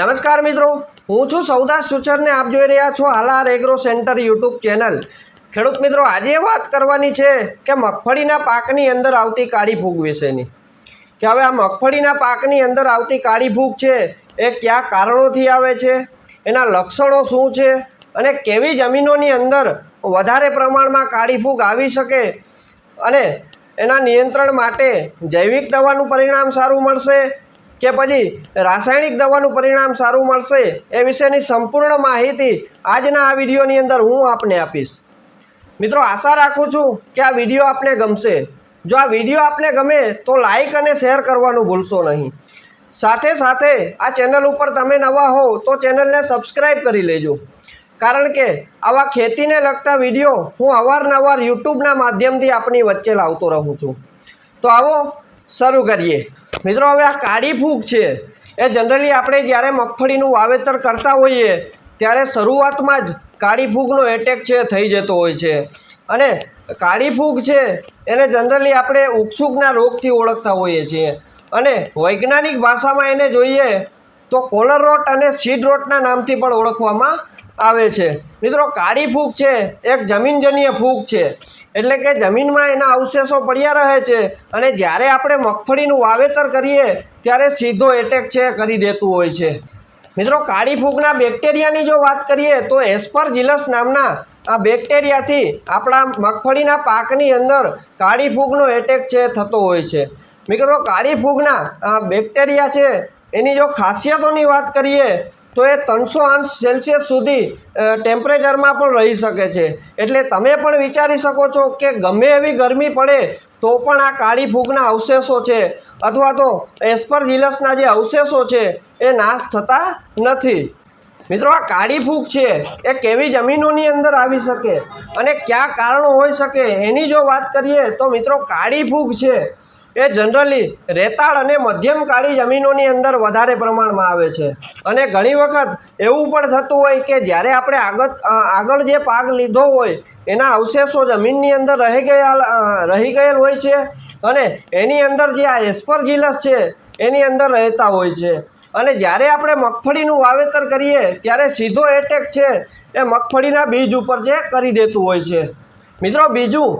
નમસ્કાર મિત્રો, હું છું સૌદાસ સુચરને આપ જોઈ રહ્યા છો Alar agro center YouTube channel. ખેડૂત મિત્રો, આજે વાત કરવાની છે કે મગફળીના પાકની અંદર આવતી કાળી ફૂગ વિશેની. કે હવે આ મગફળીના પાકની અંદર આવતી કાળી ફૂગ છે, એ કયા કારણોથી આવે છે, એના લક્ષણો શું છે, અને કેવી જમીનોની અંદર વધારે પ્રમાણમાં કાળી ફૂગ આવી શકે, અને એના નિયંત્રણ માટે જૈવિક દવાનું પરિણામ સારું મળશે કે પછી રાસાયણિક દવાનું પરિણામ સારું મળશે એ વિશેની સંપૂર્ણ માહિતી આજના આ વિડીયોની અંદર હું આપને આપીશ. મિત્રો, આશા રાખું છું કે આ વીડિયો આપને ગમશે. જો આ વીડિયો આપને ગમે તો લાઈક અને શેર કરવાનું ભૂલશો નહીં. સાથે સાથે આ ચેનલ ઉપર તમે નવા હો તો ચેનલને સબસ્ક્રાઈબ કરી લેજો. કારણ કે આવા ખેતીને લગતા વીડિયો હું અવારનવાર યુટ્યુબના માધ્યમથી આપની વચ્ચે લાવતો રહું છું. તો આવો, શરૂ કરીએ. મિત્રો, હવે આ કાળી ફૂગ છે. એ જનરલી આપણે જ્યારે મગફળીનું વાવેતર કરતા હોઈએ, ત્યારે શરૂઆતમાં જ કાળી ફૂગનો એટેક છે, થઈ જતો હોય છે. અને કાળી ફૂગ છે, એને જનરલી આપણે ઉકસુકના રોગથી ઓળખતા હોઈએ છીએ. અને વૈજ્ઞાનિક ભાષામાં એને જોઈએ તો કોલર રોટ અને સીડ રોટના નામથી પણ ઓળખવામાં આવે છે. મિત્રો, કાળી ફૂગ છે, એક જમીનજન્ય ફૂગ છે. એટલે કે જમીનમાં એના અવશેષો પડ્યા રહે છે અને જ્યારે આપણે મગફળીનું વાવેતર કરીએ, ત્યારે સીધો એટેક છે, કરી દેતું હોય છે. મિત્રો, કાળી ફૂગના બેક્ટેરિયાની જો વાત કરીએ, તો એસ્પરજિલસ નામના આ બેક્ટેરિયાથી આપણા મગફળીના પાકની અંદર કાળી ફૂગનો એટેક છે, થતો હોય છે. મિત્રો, કાળી ફૂગના આ બેક્ટેરિયા છે એની જો ખાસિયતોની વાત કરીએ, તો એ ત્રણસો અંશ સેલ્સિયસ સુધી ટેમ્પરેચરમાં પણ રહી શકે છે. એટલે તમે પણ વિચારી શકો છો કે ગમે એવી ગરમી પડે, તો પણ આ કાળી ફૂગના અવશેષો છે. અથવા તો એસ્પરજીલસના જે અવશેષો છે, એ નાશ થતા નથી. મિત્રો, આ કાળી ફૂગ છે, એ કેવી જમીનોની અંદર આવી શકે? અને કયા કારણો હોઈ શકે? એની જો વાત કરીએ, તો મિત્રો, કાળી ફૂગ છે એ જનરલી રેતાળ અને મધ્યમ કાળી જમીનોની અંદર વધારે પ્રમાણમાં આવે છે. અને ઘણી વખત એવું પણ થતું હોય કે જ્યારે આપણે આગળ આગળ જે પાક લીધો હોય, એના અવશેષો જમીનની અંદર રહી ગયા રહી ગયેલ હોય છે અને એની અંદર જે આ એસ્પરજીલસ છે, એની અંદર રહેતા હોય છે. અને જ્યારે આપણે મગફળીનું વાવેતર કરીએ, ત્યારે સીધો એટેક છે એ મગફળીના બીજ ઉપર જે કરી દેતું હોય છે. મિત્રો, બીજું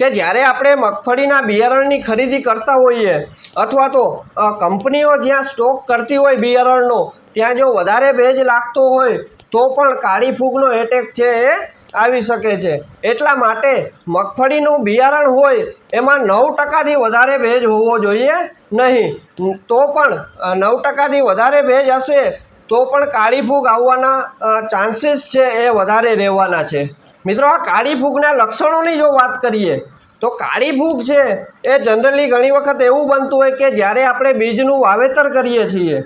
કે જ્યારે આપણે મગફળીના બિયારણની ખરીદી કરતા હોઈએ, અથવા તો કંપનીઓ જ્યાં સ્ટોક કરતી હોય બિયારણનો, ત્યાં જો વધારે ભેજ લાગતો હોય, તો પણ કાળી ફૂગનો એટેક છે એ આવી શકે છે. એટલા માટે મગફળીનું બિયારણ હોય, એમાં નવ ટકાથી વધારે ભેજ હોવો જોઈએ નહીં. તો પણ નવ ટકાથી વધારે ભેજ હશે, તો પણ કાળી ફૂગ આવવાના ચાન્સીસ છે એ વધારે રહેવાના છે. મિત્રો, આ કાળી ફૂગના લક્ષણોની જો વાત કરીએ, તો કાળી ફૂગ છે, એ જનરલી ઘણી વખત એવું બનતું હોય કે જ્યારે આપણે બીજનું વાવેતર કરીએ છીએ,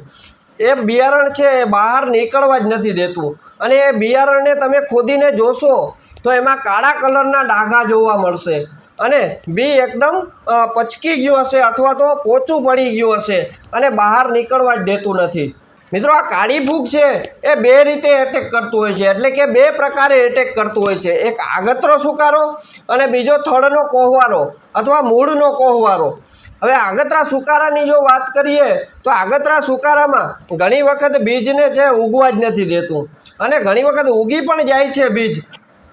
એ બિયારણ છે એ બહાર નીકળવા જ નથી દેતું. અને એ બિયારણને તમે ખોદીને જોશો, તો એમાં કાળા કલરના ડાઘા જોવા મળશે. અને બી એકદમ પચકી ગયું હશે અથવા તો પોચું પડી ગયું હશે અને બહાર નીકળવા જ દેતું નથી. મિત્રો, આ કાળી ફૂગ છે, એ બે રીતે એટેક કરતું હોય છે. એટલે કે બે પ્રકારે એટેક કરતું હોય છે. એક આગતરો સુકારો અને બીજો થડનો કોહવારો અથવા મૂળનો કોહવારો. હવે આગતરા સુકારાની જો વાત કરીએ, તો આગતરા સુકારામાં ઘણી વખત બીજને છે ઉગવા જ નથી દેતું. અને ઘણી વખત ઉગી પણ જાય છે બીજ.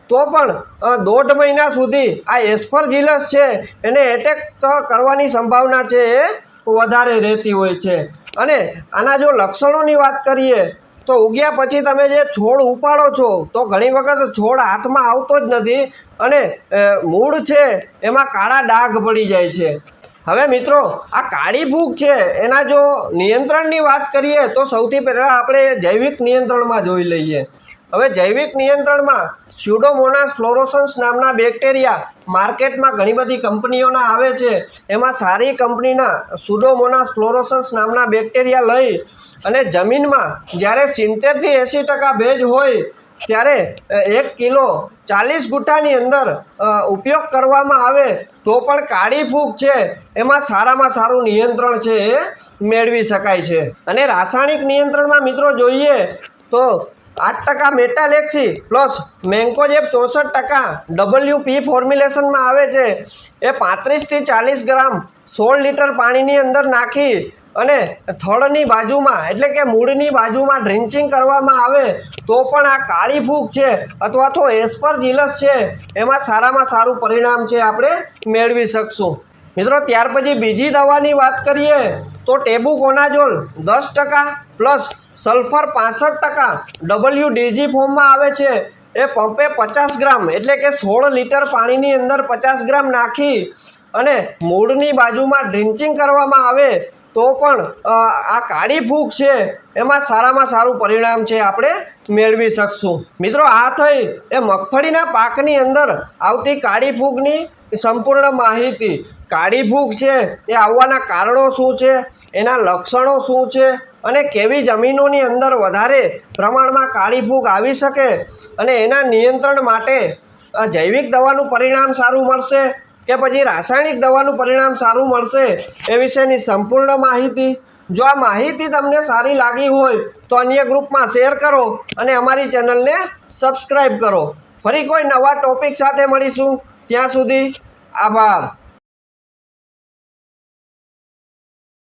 તો પણ દોઢ મહિના સુધી આ એસ્ફરજીલસ છે, એને એટેક કરવાની સંભાવના છે એ વધારે રહેતી હોય છે. અને આના જો લક્ષણોની વાત કરીએ, તો ઉગ્યા પછી તમે જે છોડ ઉપાડો છો, તો ઘણી વખત છોડ હાથમાં આવતો જ નથી અને મૂળ છે, એમાં કાળા ડાઘ પડી જાય છે. હવે મિત્રો, આ કાળી ભૂખ છે, એના જો નિયંત્રણની વાત કરીએ, તો સૌથી પહેલાં આપણે જૈવિક નિયંત્રણમાં જોઈ લઈએ. હવે જૈવિક નિયંત્રણમાં સ્યુડોમોનાસ ફ્લોરોસન્સ નામના બેક્ટેરિયા માર્કેટમાં ઘણી બધી કંપનીઓના આવે છે. એમાં સારી કંપનીના સુડોમોનાસ ફ્લોરોસન્સ નામના બેક્ટેરિયા લઈ અને જમીનમાં જ્યારે સિત્તેરથી એંસી ટકા ભેજ હોય ત્યારે એક કિલો ચાલીસ ગુઠ્ઠાની અંદર ઉપયોગ કરવામાં આવે તો પણ કાળી ફૂગ છે. એમાં સારામાં સારું નિયંત્રણ છે એ મેળવી શકાય છે. અને રાસાયણિક નિયંત્રણમાં મિત્રો જોઈએ તો આઠ ટકા મેટાલેક્સી પ્લસ મેન્કોજેબ ચોસઠ ટકા. ડબલ્યુ પી ફોર્મ્યુલેશનમાં આવે છે. એ પાંત્રીસથી ચાલીસ ગ્રામ સોળ લીટર પાણીની અંદર નાખી અને થળની બાજુમાં, એટલે કે મૂળની બાજુમાં ડ્રિન્ચિંગ કરવામાં આવે, તો પણ આ કાળી ફૂગ છે અથવા તો એસ્પરજીલસ છે. એમાં સારામાં સારું પરિણામ છે આપણે મેળવી શકશું. મિત્રો, ત્યાર પછી બીજી દવાની વાત કરીએ. તો ટેબુકોનાઝોલ દસ ટકા પ્લસ સલ્ફર પાસઠ ટકા ડબલ્યુ ડીજી ફોર્મમાં આવે છે. એ પંપે પચાસ ગ્રામ એટલે કે સોળ લીટર પાણીની અંદર પચાસ ગ્રામ નાખી અને મૂળની બાજુમાં ડ્રિન્ચિંગ કરવામાં આવે તો પણ આ કાળી ફૂગ છે, એમાં સારામાં સારું પરિણામ છે, આપણે મેળવી શકશું. મિત્રો, આ થઈ એ મગફળીના પાકની અંદર આવતી કાળી ફૂગની સંપૂર્ણ માહિતી. કાળી ફૂગ છે, એ આવવાના કારણો શું છે, એના લક્ષણો શું છે, અને કેવી જમીનોની અંદર વધારે પ્રમાણમાં કાળી ફૂગ આવી શકે, અને એના નિયંત્રણ માટે જૈવિક દવાનું પરિણામ સારું મળશે કે પછી રાસાયણિક દવાનું પરિણામ સારું મળશે એ વિશેની સંપૂર્ણ માહિતી. જો આ માહિતી તમને સારી લાગી હોય, તો અન્ય ગ્રુપમાં શેર કરો અને અમારી ચેનલને સબસ્ક્રાઈબ કરો. ફરી કોઈ નવા ટોપિક સાથે મળીશું. ત્યાં સુધી આભાર.